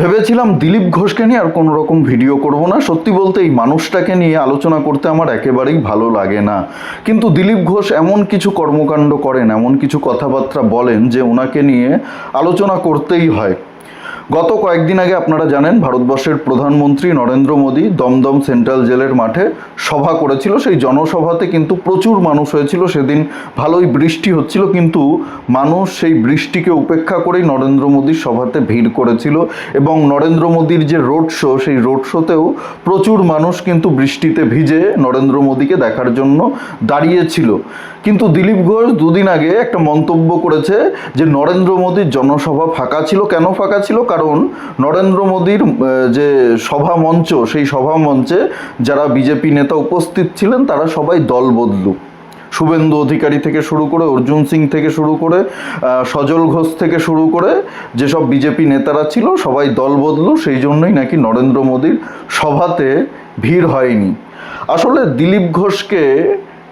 ভেবেছিলাম দিলীপ ঘোষকে নিয়ে আর কোনো রকম ভিডিও করব না। সত্যি বলতে এই মানুষটাকে নিয়ে আলোচনা করতে আমার একেবারেই ভালো লাগে না। কিন্তু দিলীপ ঘোষ এমন কিছু কর্মকাণ্ড করেন, এমন কিছু কথাবার্তা বলেন যে ওনাকে নিয়ে আলোচনা করতেই হয়। গত কয়েকদিন আগে আপনারা জানেন, ভারতবর্ষের প্রধানমন্ত্রী নরেন্দ্র মোদী দমদম সেন্ট্রাল জেলের মাঠে সভা করেছিল। সেই জনসভাতে কিন্তু প্রচুর মানুষ হয়েছিল। সেদিন ভালোই বৃষ্টি হচ্ছিল, কিন্তু মানুষ সেই বৃষ্টিকে উপেক্ষা করেই নরেন্দ্র মোদীর সভাতে ভিড় করেছিল এবং নরেন্দ্র মোদীর যে রোড শো, সেই রোড শোতেও প্রচুর মানুষ কিন্তু বৃষ্টিতে ভিজে নরেন্দ্র মোদীকে দেখার জন্য দাঁড়িয়েছিল। কিন্তু দিলীপ ঘোষ দুদিন আগে একটা মন্তব্য করেছে যে, নরেন্দ্র মোদীর জনসভা ফাঁকা ছিল। কেন ফাঁকা ছিল? কারণ নরেন্দ্র মোদীর যে সভা মঞ্চ, সেই সভা মঞ্চে যারা বিজেপি নেতা উপস্থিত ছিলেন, তারা সবাই দল বদলু। শুভেন্দু অধিকারী থেকে শুরু করে, অর্জুন সিং থেকে শুরু করে সজল ঘোষ থেকে শুরু করে যেসব বিজেপি নেতারা ছিল, সবাই দল বদলু। সেই জন্যই নাকি নরেন্দ্র মোদীর সভাতে ভিড় হয়নি। আসলে দিলীপ ঘোষকে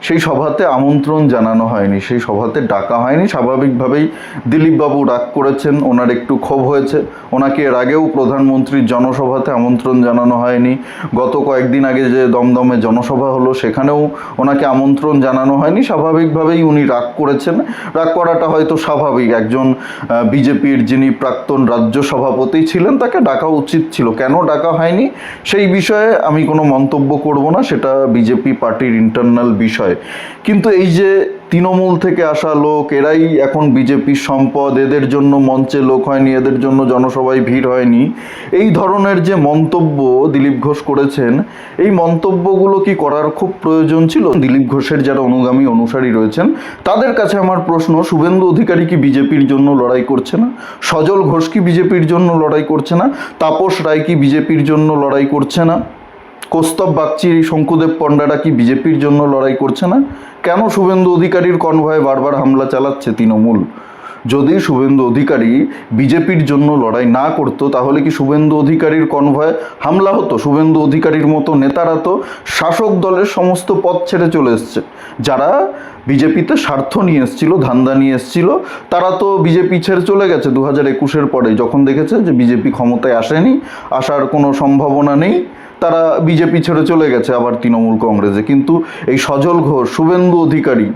সেই সভাতে আমন্ত্রণ জানানো হয়নি, সেই সভাতে ডাকা হয়নি। স্বাভাবিকভাবেই দিলীপবাবু রাগ করেছেন, ওনার একটু ক্ষোভ হয়েছে। ওনাকে এর আগেও প্রধানমন্ত্রীর জনসভাতে আমন্ত্রণ জানানো হয়নি। গত কয়েকদিন আগে যে দমদমে জনসভা হলো, সেখানেও ওনাকে আমন্ত্রণ জানানো হয়নি। স্বাভাবিকভাবেই উনি রাগ করেছেন। রাগ করাটা হয়তো স্বাভাবিক। একজন বিজেপির যিনি প্রাক্তন রাজ্য সভাপতি ছিলেন, তাকে ডাকা উচিত ছিল। কেন ডাকা হয়নি? সেই বিষয়ে আমি কোনো মন্তব্য করব না। সেটা বিজেপি পার্টির ইন্টারনাল বিষয়। কিন্তু এই যে তৃণমূল থেকে আসা লোক, এরাই এখন বিজেপির সম্পদ, এদের জন্য মঞ্চে লোক হয়নি, এদের জন্য জনসভায় ভিড় হয়নি। এই ধরনের যে মন্তব্য দিলীপ ঘোষ করেছেন, এই মন্তব্যগুলো কি করার খুব প্রয়োজন ছিল? দিলীপ ঘোষের যারা অনুগামী অনুসারী রয়েছেন, তাদের কাছে আমার প্রশ্ন, শুভেন্দু অধিকারী কি বিজেপির জন্য লড়াই করছে না? সজল ঘোষ কি বিজেপির জন্য লড়াই করছে না? তাপস রায় কি বিজেপির জন্য লড়াই করছে না? কৌস্তব বাগচি, শঙ্কুদেব পণ্ডারা কি বিজেপির জন্য লড়াই করছে না? কেন শুভেন্দু অধিকারীর কনভয়ে বারবার হামলা চালাচ্ছে তৃণমূল? যদি শুভেন্দু অধিকারী বিজেপির জন্য লড়াই না করতো, তাহলে কি শুভেন্দু অধিকারীর কনভয়ে হামলা হতো? শুভেন্দু অধিকারীর মতো নেতারা তো শাসক দলের সমস্ত পথ ছেড়ে চলে এসছে। যারা বিজেপিতে স্বার্থ নিয়ে এসেছিল, ধান্দা নিয়ে এসেছিল, তারা তো বিজেপি ছেড়ে চলে গেছে দু হাজার একুশের পরে। যখন দেখেছে যে বিজেপি ক্ষমতায় আসেনি, আসার কোনো সম্ভাবনা নেই তারা বিজেপি ছেড়ে চলে গেছে আবার তৃণমূল কংগ্রেসে। কিন্তু এই সজল ঘোষ, শুভেন্দু অধিকারী,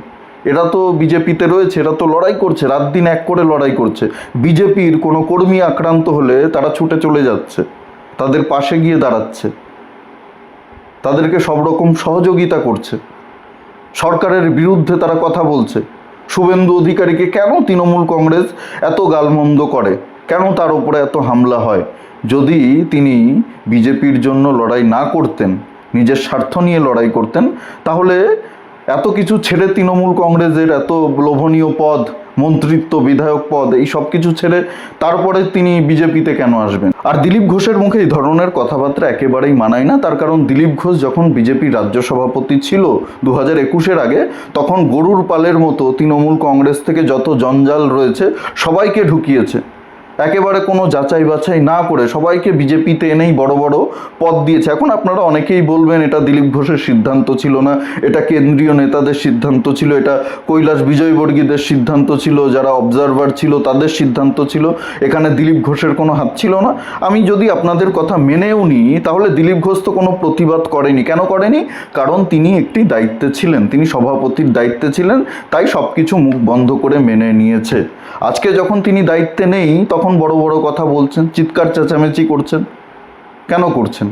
এরা তো বিজেপিতে রয়েছে, এরা তো লড়াই করছে, রাত দিন এক করে লড়াই করছে। বিজেপির কোনো কর্মী আক্রান্ত হলে তারা ছুটে চলে যাচ্ছে, তাদের পাশে গিয়ে দাঁড়াচ্ছে, তাদেরকে সব রকম সহযোগিতা করছে। সরকারের বিরুদ্ধে তারা কথা বলছে। শুভেন্দু অধিকারীকে কেন তৃণমূল কংগ্রেস এত গালমন্দ করে? কেন তার উপরে এত হামলা হয়? যদি তিনি বিজেপির জন্য লড়াই না করতেন, নিজের স্বার্থ নিয়ে লড়াই করতেন, তাহলে এত কিছু ছেড়ে তৃণমূল কংগ্রেসের এত লোভনীয় পদ, মন্ত্রিত্ব, বিধায়ক পদ, এই সব কিছু ছেড়ে তারপরে তিনি বিজেপিতে কেন আসবেন? আর দিলীপ ঘোষের মুখে এই ধরনের কথাবার্তা একেবারেই মানায় না। তার কারণ দিলীপ ঘোষ যখন বিজেপির রাজ্য সভাপতি ছিল দু হাজার একুশের আগে, তখন গরুর পালের মতো তৃণমূল কংগ্রেস থেকে যত জঞ্জাল রয়েছে, সবাইকে ঢুকিয়েছে। একেবারে কোনো যাচাই বাছাই না করে সবাইকে বিজেপিতে এনেই বড় বড় পদ দিয়েছে। এখন আপনারা অনেকেই বলবেন, এটা দিলীপ ঘোষের সিদ্ধান্ত ছিল না, এটা কেন্দ্রীয় নেতাদের সিদ্ধান্ত ছিল, এটা কৈলাস বিজয়বর্গীদের সিদ্ধান্ত ছিল, যারা অবজারভার ছিল তাদের সিদ্ধান্ত ছিল, এখানে দিলীপ ঘোষের কোনো হাত ছিল না। আমি যদি আপনাদের কথা মেনেও নিই, তাহলে দিলীপ ঘোষ তো কোনো প্রতিবাদ করেনি। কেন করেনি? কারণ তিনি একটি দায়িত্বে ছিলেন, তিনি সভাপতির দায়িত্বে ছিলেন, তাই সব কিছু মুখ বন্ধ করে মেনে নিয়েছে। আজকে যখন তিনি দায়িত্বে নেই, তখন বড় বড় কথা বলছেন, চিৎকার চেঁচামেচি করছেন, কেন করছেন?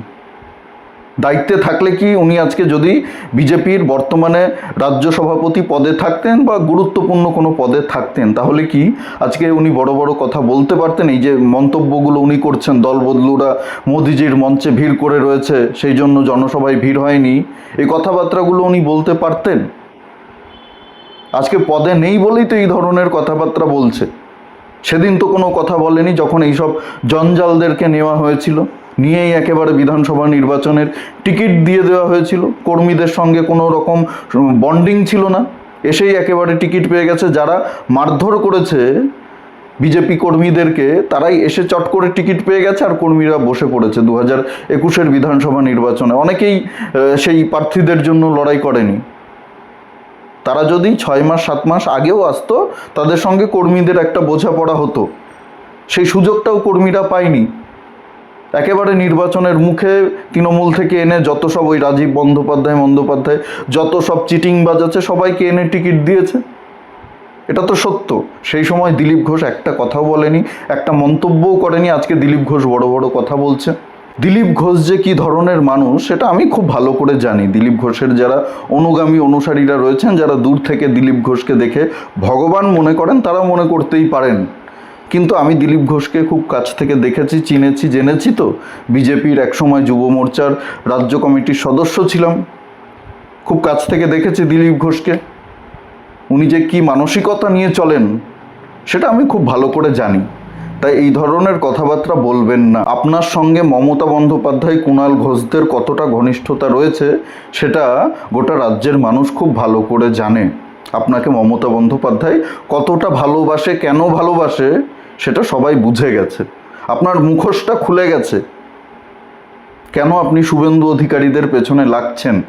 দায়িত্বে থাকলে কি উনি আজকে যদি বিজেপির বর্তমানে রাজ্য সভাপতি পদে থাকতেন বা গুরুত্বপূর্ণ কোনো পদে থাকতেন, তাহলে কি আজকে উনি বড় বড় কথা বলতে পারতেন? এই যে মন্তব্যগুলো উনি করছেন, দল বদলুরা মোদিজির মঞ্চে ভিড় করে রয়েছে, সেই জন্য জনসভায় ভিড় হয়নি, এই কথাবার্তাগুলো উনি বলতে পারতেন? আজকে পদে নেই বলেই তো এই ধরনের কথাবার্তা বলছে। সেদিন তো কোনো কথা বলেনি যখন এইসব জঞ্জালদেরকে নেওয়া হয়েছিল। নিয়েই একেবারে বিধানসভা নির্বাচনের টিকিট দিয়ে দেওয়া হয়েছিল। কর্মীদের সঙ্গে কোনো রকম বন্ডিং ছিল না। এসেই একেবারে টিকিট পেয়ে গেছে। যারা মারধর করেছে বিজেপি কর্মীদেরকে, তারাই এসে চট করে টিকিট পেয়ে গেছে আর কর্মীরা বসে পড়েছে দু হাজার একুশের বিধানসভা নির্বাচনে। অনেকেই সেই প্রার্থীদের জন্য লড়াই করেনি। তারা যদি ছয় মাস, সাত মাস আগেও আসতো, তাদের সঙ্গে কর্মীদের একটা বোঝাপড়া হতো। সেই সুযোগটাও কর্মীরা পায়নি। একেবারে নির্বাচনের মুখে তৃণমূল থেকে এনে যত সব ওই রাজীব বন্দ্যোপাধ্যায় বন্দ্যোপাধ্যায় যত সব চিটিংবাজ আছে সবাইকে এনে টিকিট দিয়েছে। এটা তো সত্য। সেই সময় দিলীপ ঘোষ একটা কথাও বলেনি, একটা মন্তব্যও করেনি। আজকে দিলীপ ঘোষ বড় বড় কথা বলছে। দিলীপ ঘোষ যে কি ধরনের মানুষ, সেটা আমি খুব ভালো করে জানি। দিলীপ ঘোষের যারা অনুগামী অনুসারীরা রয়েছেন, যারা দূর থেকে দিলীপ ঘোষকে দেখে ভগবান মনে করেন, তারা মনে করতেই পারেন। কিন্তু আমি দিলীপ ঘোষকে খুব কাছ থেকে দেখেছি, চিনেছি, জেনেছি তো। বিজেপির একসময় যুব মোর্চার রাজ্য কমিটির সদস্য ছিলাম। খুব কাছ থেকে দেখেছি দিলীপ ঘোষকে। উনি যে কি মানসিকতা নিয়ে চলেন, সেটা আমি খুব ভালো করে জানি। তাই এই ধরনের কথাবার্তা বলবেন না। আপনার সঙ্গে মমতা বন্দ্যোপাধ্যায়, কুণাল ঘোষদের কতটা ঘনিষ্ঠতা রয়েছে, সেটা গোটা রাজ্যের মানুষ খুব ভালো করে জানে। আপনাকে মমতা বন্দ্যোপাধ্যায় কতটা ভালোবাসে, কেন ভালোবাসে, সেটা সবাই বুঝে গেছে। আপনার মুখোশটা খুলে গেছে। কেন আপনি শুভেন্দু অধিকারীদের পেছনে লাগছেন?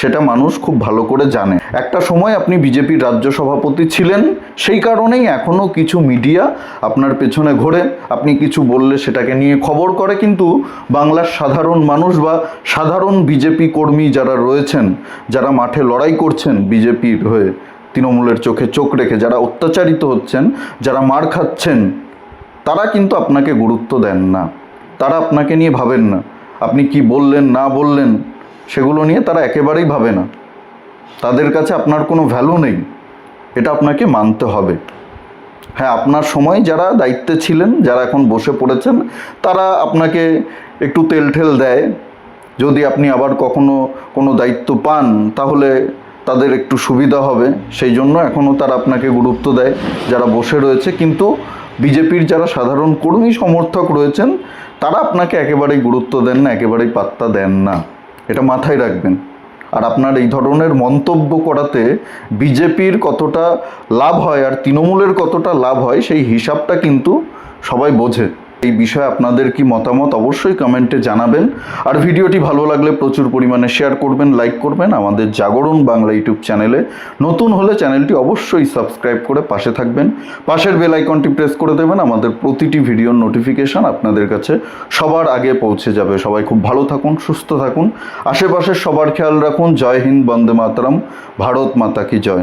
সেটা মানুষ খুব ভালো করে জানে। একটা সময় আপনি বিজেপির রাজ্য সভাপতি ছিলেন, সেই কারণেই এখনও কিছু মিডিয়া আপনার পেছনে ঘোরে। আপনি কিছু বললে সেটাকে নিয়ে খবর করে, কিন্তু বাংলার সাধারণ মানুষ বা সাধারণ বিজেপি কর্মী যারা রয়েছেন, যারা মাঠে লড়াই করছেন বিজেপির হয়ে, তৃণমূলের চোখে চোখ রেখে, যারা অত্যাচারিত হচ্ছেন, যারা মার খাচ্ছেন, তারা কিন্তু আপনাকে গুরুত্ব দেন না। তারা আপনাকে নিয়ে ভাবেন না। আপনি কি বললেন, না বললেন সেগুলো নিয়ে তারা একেবারেই ভাবে না। তাদের কাছে আপনার কোনো ভ্যালু নেই। এটা আপনাকে মানতে হবে। হ্যাঁ আপনার সময় যারা দায়িত্বে ছিলেন, যারা এখন বসে পড়েছেন, তারা আপনাকে একটু তেল ঠেল দেয়। যদি আপনি আবার কখনো কোনো দায়িত্ব পান, তাহলে তাদের একটু সুবিধা হবে। সেই জন্য এখনও তারা আপনাকে গুরুত্ব দেয়, যারা বসে রয়েছে। কিন্তু বিজেপির যারা সাধারণ কর্মী সমর্থক রয়েছেন, তারা আপনাকে একেবারেই গুরুত্ব দেন না, একেবারেই পাত্তা দেন না। এটা মাথায় রাখবেন। আর আপনার এই ধরনের মন্তব্য করাতে বিজেপির কতটা লাভ হয় আর তৃণমূলের কতটা লাভ হয় সেই হিসাবটা কিন্তু সবাই বোঝে। এই বিষয়ে আপনাদের কি মতামত অবশ্যই কমেন্টে জানাবেন। আর ভিডিওটি ভালো লাগলে প্রচুর পরিমাণে শেয়ার করবেন লাইক করবেন। আমাদের জাগরণ বাংলা ইউটিউব চ্যানেলে নতুন হলে চ্যানেলটি অবশ্যই সাবস্ক্রাইব করে পাশে থাকবেন। পাশের বেল আইকনটি প্রেস করে দেবেন। আমাদের প্রতিটি ভিডিওর নোটিফিকেশন আপনাদের কাছে সবার আগে পৌঁছে যাবে। সবাই খুব ভালো থাকুন, সুস্থ থাকুন। আশেপাশের সবার খেয়াল রাখুন। জয় হিন্দ, বন্দে মাতরম। ভারত মাতা কি জয়।